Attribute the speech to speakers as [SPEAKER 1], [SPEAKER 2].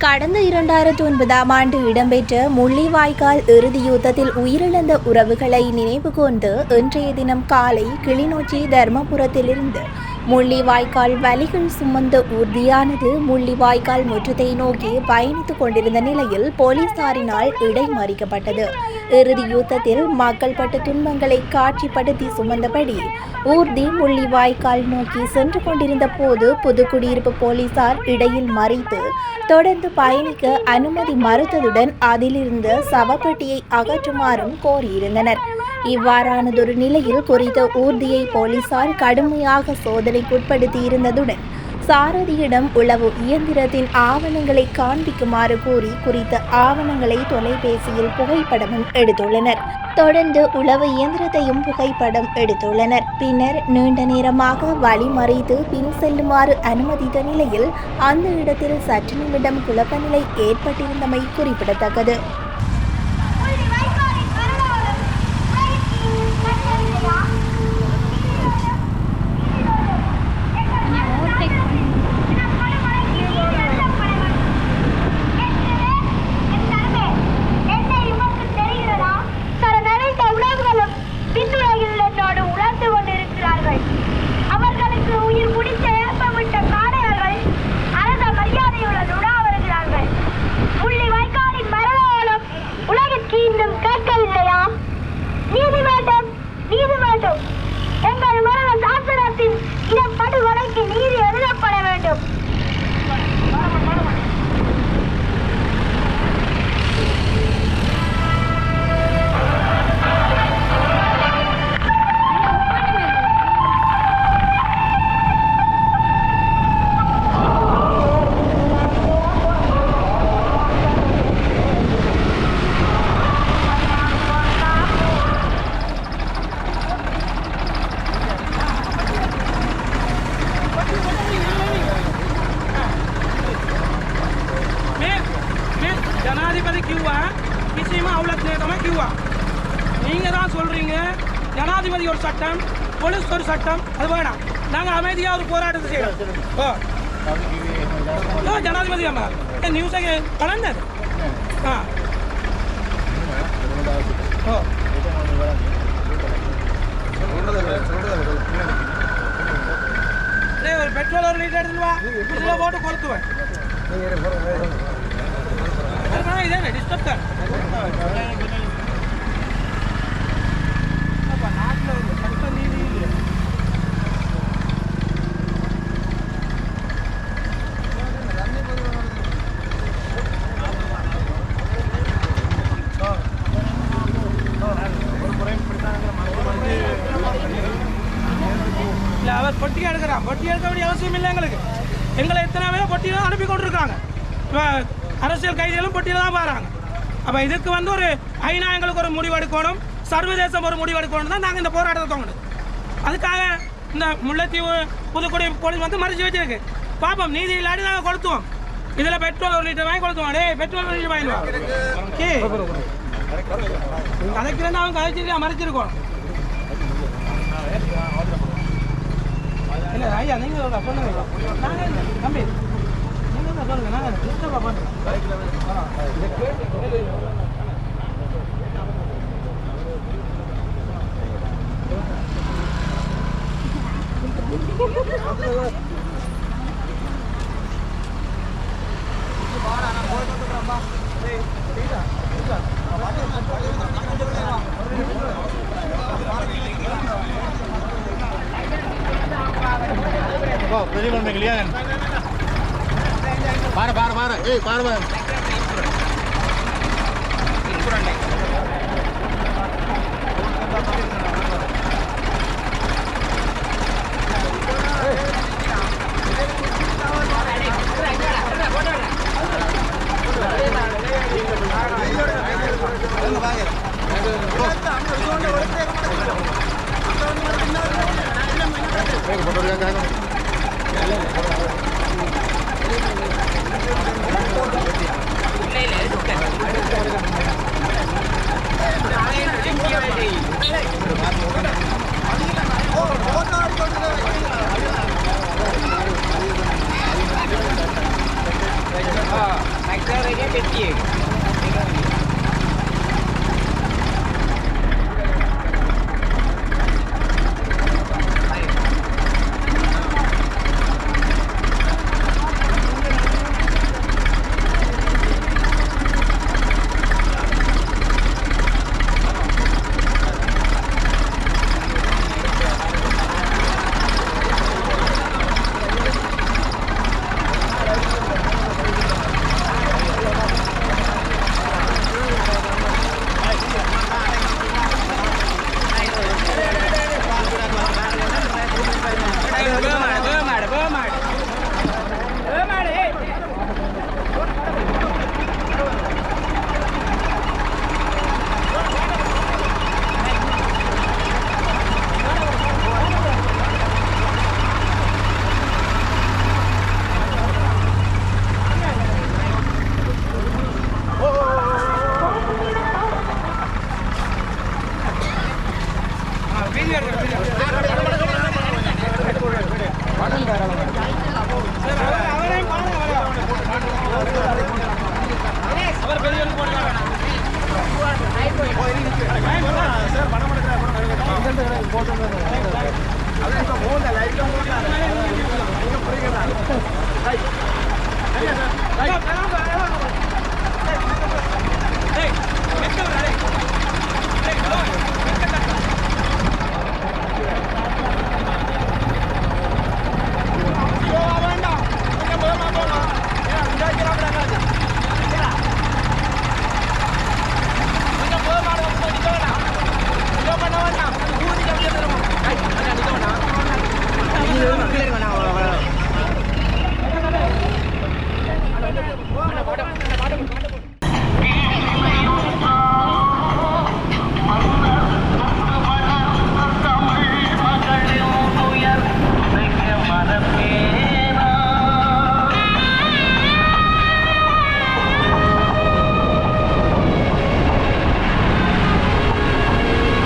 [SPEAKER 1] கடந்த இரண்டாயிரத்தி ஒன்பதாம் ஆண்டு இடம்பெற்ற முள்ளிவாய்க்கால் இறுதி யுத்தத்தில் உயிரிழந்த உறவுகளை நினைவு கொண்டு இன்றைய தினம் காலை கிளிநொச்சி தர்மபுரத்திலிருந்து முள்ளிவாய்க்கால் வலிகள் சுமந்த ஊர்தியானது முள்ளிவாய்க்கால் முற்றத்தை நோக்கி பயணித்துக் கொண்டிருந்த நிலையில் போலீசாரினால் இடைமறிக்கப்பட்டது இறுதி யுத்தத்தில் மக்கள் பட்ட துன்பங்களை காட்சிப்படுத்தி சுமந்தபடி ஊர்தி முள்ளிவாய்க்கால் நோக்கி சென்று கொண்டிருந்த போது புதுக்குடியிருப்பு போலீசார் இடையில் மறித்து தொடர்ந்து பயணிக்க அனுமதி மறுத்ததுடன் அதிலிருந்த சவப்பெட்டியை அகற்றுமாறும் கோரியிருந்தனர். இவ்வாறானதொரு நிலையில் குறித்த ஊர்தியை போலீசார் கடுமையாக சோதனைக்குட்படுத்தி இருந்ததுடன் சாரதியிடம் உளவு இயந்திரத்தின் ஆவணங்களை காண்பிக்குமாறு கூறி குறித்த ஆவணங்களை தொலைபேசியில் புகைப்படமும் எடுத்துள்ளனர். தொடர்ந்து உளவு இயந்திரத்தையும் புகைப்படம் எடுத்துள்ளனர். பின்னர் நீண்ட நேரமாக வழிமறைத்து பின் செல்லுமாறு அனுமதித்த நிலையில் அந்த இடத்தில் சற்று நிமிடம் குழப்ப நிலை ஏற்பட்டிருந்தமை குறிப்பிடத்தக்கது.
[SPEAKER 2] 给你脸了 அவ்வளோ நேரமா கியூவா? தான் சொல்றீங்க. ஜனாதிபதி ஒரு சட்டம் போலீஸ் ஒரு சட்டம் அது வேணாம். நாங்கள் அமைதியாக ஒரு போராட்டத்தை செய்யறோம். ஓ ஓ ஜனாதிபதி அம்மா. நியூஸை கலந்தது. ஆ. ஓ ஒரு பெட்ரோல் ஒரு லிட்டர் எடுத்துட்டு வா. இதுல போட்டு கொளுத்துவேன் அதுக்காக இதே டிஸ்டர்ப் தான் அப்ப நாட்டுல ஒரு சட்ட நீதி இல்லை. இல்ல அவர் பொட்டி எடுக்கிறான் பொட்டி எடுக்க வேண்டிய அவசியம் இல்லை எங்களுக்கு எங்களை எத்தனை தான் அனுப்பி கொண்டிருக்காங்க இப்போ அரசியல் கைதிகளும் பொட்டியில தான் பாருங்க அப்போ இதுக்கு வந்து ஒரு ஐநா எங்களுக்கு ஒரு முடிவு எடுக்கணும். சர்வதேசம் ஒரு முடிவெடுக்கணும் தான் நாங்கள் இந்த போராட்டத்தை தோணுது அதுக்காக இந்த முல்லைத்தீவு புதுக்குடி போலீஸ் வந்து மறைச்சு வச்சிருக்கு. பாப்போம் நீதி இல்லாட்டி நாங்கள் கொளுத்துவோம். இதில் பெட்ரோல் ஒரு லிட்டர் வாங்கி கொளுத்துவோம். டே பெட்ரோல் ஒரு லிட்டர் வாங்கிடுவோம் ஓகே. கதைக்கிறேன்னு அவன் கதைச்சிட்டு மறைச்சிருக்கோம். இல்லை ஐயா நீங்க சொல்லுங்க தம்பி? நீங்க தான்
[SPEAKER 3] பாரு பாரு பாரு. ஏய் பாரு பாரு. போட்டு For.